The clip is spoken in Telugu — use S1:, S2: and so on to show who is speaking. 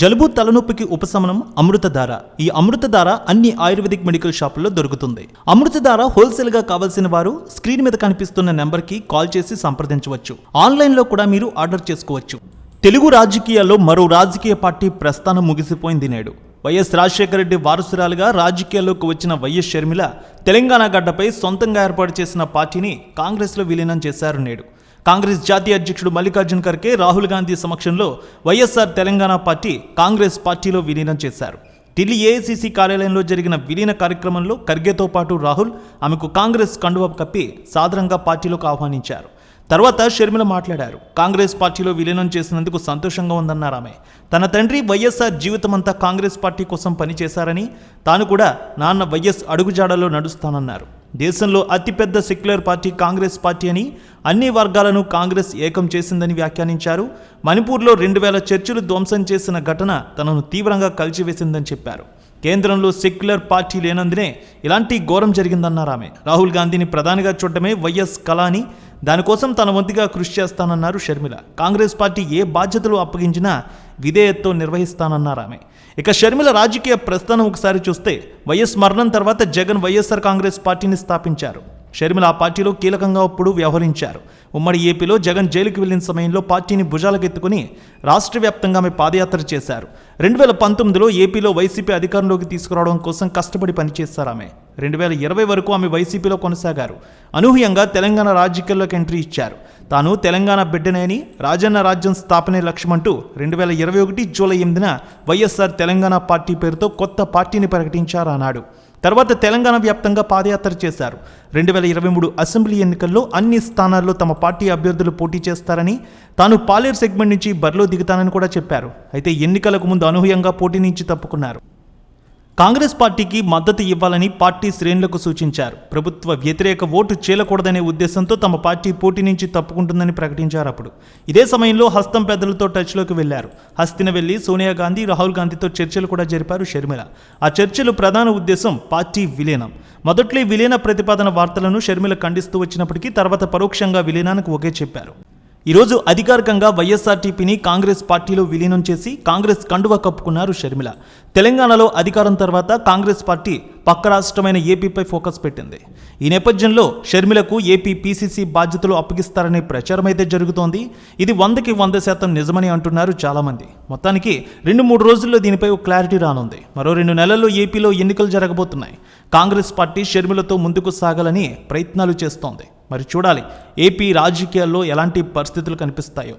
S1: జలుబు తలనొప్పికి ఉపశమనం అమృతధార. ఈ అమృతధార అన్ని ఆయుర్వేదిక్ మెడికల్ షాపుల్లో దొరుకుతుంది. అమృతధార హోల్సేల్గా వారు స్క్రీన్ మీద కనిపిస్తున్న నెంబర్కి కాల్ చేసి సంప్రదించవచ్చు. ఆన్లైన్లో కూడా మీరు ఆర్డర్ చేసుకోవచ్చు. తెలుగు రాజకీయాల్లో మరో రాజకీయ పార్టీ ప్రస్థానం ముగిసిపోయింది నేడు. వైఎస్ రాజశేఖర రెడ్డి వారసురాలుగా రాజకీయాల్లోకి వచ్చిన వైఎస్ షర్మిల తెలంగాణ గడ్డపై సొంతంగా ఏర్పాటు చేసిన పార్టీని కాంగ్రెస్లో విలీనం చేశారు నేడు. కాంగ్రెస్ జాతీయ అధ్యక్షుడు మల్లికార్జున్ ఖర్గే రాహుల్ గాంధీ సమక్షంలో వైఎస్ఆర్ తెలంగాణ పార్టీ కాంగ్రెస్ పార్టీలో విలీనం చేశారు. ఢిల్లీ ఏఐసీసీ కార్యాలయంలో జరిగిన విలీన కార్యక్రమంలో ఖర్గేతో పాటు రాహుల్ ఆమెకు కాంగ్రెస్ కండువ కప్పి సాధారణంగా పార్టీలోకి ఆహ్వానించారు. తర్వాత షర్మిల మాట్లాడారు. కాంగ్రెస్ పార్టీలో విలీనం చేసినందుకు సంతోషంగా ఉందన్నారు ఆమె. తన తండ్రి వైఎస్ఆర్ జీవితమంతా కాంగ్రెస్ పార్టీ కోసం పనిచేశారని తాను కూడా నాన్న వైఎస్ అడుగుజాడలో నడుస్తానన్నారు. దేశంలో అతిపెద్ద సెక్యులర్ పార్టీ కాంగ్రెస్ పార్టీ అని అన్ని వర్గాలను కాంగ్రెస్ ఏకం చేసిందని వ్యాఖ్యానించారు. మణిపూర్లో రెండు వేల చర్చిలు ధ్వంసం చేసిన ఘటన తనను తీవ్రంగా కలిచివేసిందని చెప్పారు. కేంద్రంలో సెక్యులర్ పార్టీ లేనందునే ఇలాంటి ఘోరం జరిగిందన్నారు ఆమె. రాహుల్ గాంధీని ప్రధానిగా చూడటమే వైఎస్ కళ అని దానికోసం తన వంతుగా కృషి చేస్తానన్నారు షర్మిల. కాంగ్రెస్ పార్టీ ఏ బాధ్యతలు అప్పగించినా విధేయతతో నిర్వహిస్తానన్నారు ఆమె. ఇక షర్మిల రాజకీయ ప్రస్థానం ఒకసారి చూస్తే వైఎస్ మరణం తర్వాత జగన్ వైఎస్ఆర్ కాంగ్రెస్ పార్టీని స్థాపించారు. షర్మిల ఆ పార్టీలో కీలకంగా అప్పుడు వ్యవహరించారు. ఉమ్మడి ఏపీలో జగన్ జైలుకి వెళ్ళిన సమయంలో పార్టీని భుజాలకెత్తుకుని రాష్ట్ర వ్యాప్తంగా ఆమె పాదయాత్ర చేశారు. రెండు వేల పంతొమ్మిదిలో ఏపీలో వైసీపీ అధికారంలోకి తీసుకురావడం కోసం కష్టపడి పనిచేశారు ఆమె. రెండు వేల ఇరవై వరకు ఆమె వైసీపీలో కొనసాగారు. అనూహ్యంగా తెలంగాణ రాజకీయాల్లోకి ఎంట్రీ ఇచ్చారు. తాను తెలంగాణ బిడ్డనేని రాజన్న రాజ్యం స్థాపనే లక్ష్యమంటూ రెండు వేల ఇరవై ఒకటి జూలై ఎనిమిదిన వైఎస్ఆర్ తెలంగాణ పార్టీ పేరుతో కొత్త పార్టీని ప్రకటించారు అన్నాడు తర్వాత తెలంగాణ వ్యాప్తంగా పాదయాత్ర చేశారు. రెండు వేల ఇరవై మూడు అసెంబ్లీ ఎన్నికల్లో అన్ని స్థానాల్లో తమ పార్టీ అభ్యర్థులు పోటీ చేస్తారని తాను పాలేరు సెగ్మెంట్ నుంచి బరిలో దిగుతానని కూడా చెప్పారు. అయితే ఎన్నికలకు ముందు అనూహ్యంగా పోటీ నుంచి తప్పుకున్నారు. కాంగ్రెస్ పార్టీకి మద్దతు ఇవ్వాలని పార్టీ శ్రేణులకు సూచించారు. ప్రభుత్వ వ్యతిరేక ఓటు చేయకూడదనే ఉద్దేశంతో తమ పార్టీ పోటీ నుంచి తప్పుకుంటుందని ప్రకటించారు అప్పుడు. ఇదే సమయంలో హస్తం పెద్దలతో టచ్లోకి వెళ్ళారు. హస్తిన వెళ్ళి సోనియా గాంధీ రాహుల్ గాంధీతో చర్చలు కూడా జరిపారు షర్మిల. ఆ చర్చలు ప్రధాన ఉద్దేశం పార్టీ విలీనం. మొదట్లో విలీన ప్రతిపాదన వార్తలను షర్మిల ఖండిస్తూ వచ్చినప్పటికీ తర్వాత పరోక్షంగా విలీనానికి ఒకే చెప్పారు. ఈరోజు అధికారికంగా వైఎస్ఆర్టీపీని కాంగ్రెస్ పార్టీలో విలీనం చేసి కాంగ్రెస్ కండువా కప్పుకున్నారు షర్మిల. తెలంగాణలో అధికారం తర్వాత కాంగ్రెస్ పార్టీ పక్క రాష్ట్రమైన ఏపీపై ఫోకస్ పెట్టింది. ఈ నేపథ్యంలో షర్మిలకు ఏపీ పీసీసీ బాధ్యతలు అప్పగిస్తారనే ప్రచారం అయితే జరుగుతోంది. ఇది వందకి వంద శాతం నిజమని అంటున్నారు చాలామంది. మొత్తానికి రెండు మూడు రోజుల్లో దీనిపై ఒక క్లారిటీ రానుంది. మరో రెండు నెలల్లో ఏపీలో ఎన్నికలు జరగబోతున్నాయి. కాంగ్రెస్ పార్టీ షర్మిలతో ముందుకు సాగాలని ప్రయత్నాలు చేస్తోంది. మరి చూడాలి. ఏపీ రాజకీయాల్లో ఎలాంటి పరిస్థితులు కనిపిస్తాయో.